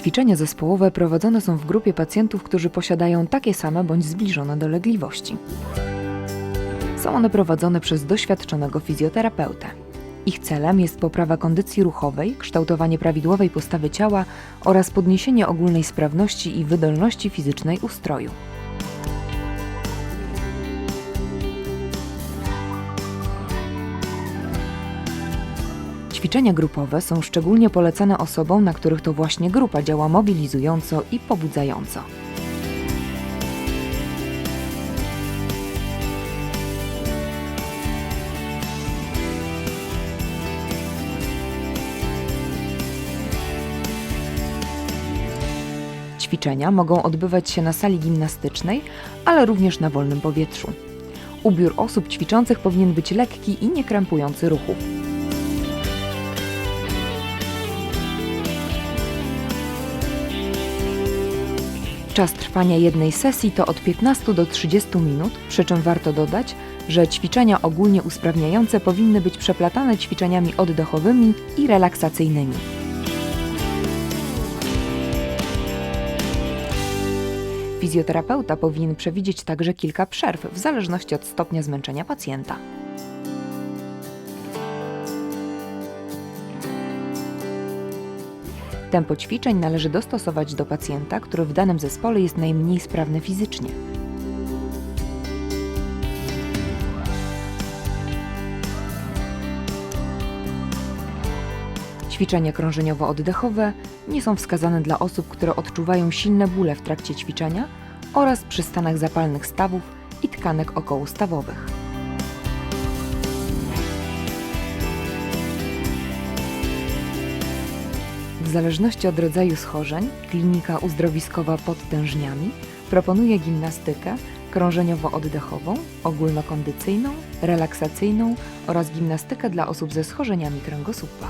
Ćwiczenia zespołowe prowadzone są w grupie pacjentów, którzy posiadają takie same bądź zbliżone dolegliwości. Są one prowadzone przez doświadczonego fizjoterapeutę. Ich celem jest poprawa kondycji ruchowej, kształtowanie prawidłowej postawy ciała oraz podniesienie ogólnej sprawności i wydolności fizycznej ustroju. Ćwiczenia grupowe są szczególnie polecane osobom, na których to właśnie grupa działa mobilizująco i pobudzająco. Ćwiczenia mogą odbywać się na sali gimnastycznej, ale również na wolnym powietrzu. Ubiór osób ćwiczących powinien być lekki i nie krępujący ruchów. Czas trwania jednej sesji to od 15 do 30 minut, przy czym warto dodać, że ćwiczenia ogólnie usprawniające powinny być przeplatane ćwiczeniami oddechowymi i relaksacyjnymi. Fizjoterapeuta powinien przewidzieć także kilka przerw w zależności od stopnia zmęczenia pacjenta. Tempo ćwiczeń należy dostosować do pacjenta, który w danym zespole jest najmniej sprawny fizycznie. Ćwiczenia krążeniowo-oddechowe nie są wskazane dla osób, które odczuwają silne bóle w trakcie ćwiczenia oraz przy stanach zapalnych stawów i tkanek okołostawowych. W zależności od rodzaju schorzeń, klinika uzdrowiskowa pod tężniami proponuje gimnastykę krążeniowo-oddechową, ogólnokondycyjną, relaksacyjną oraz gimnastykę dla osób ze schorzeniami kręgosłupa.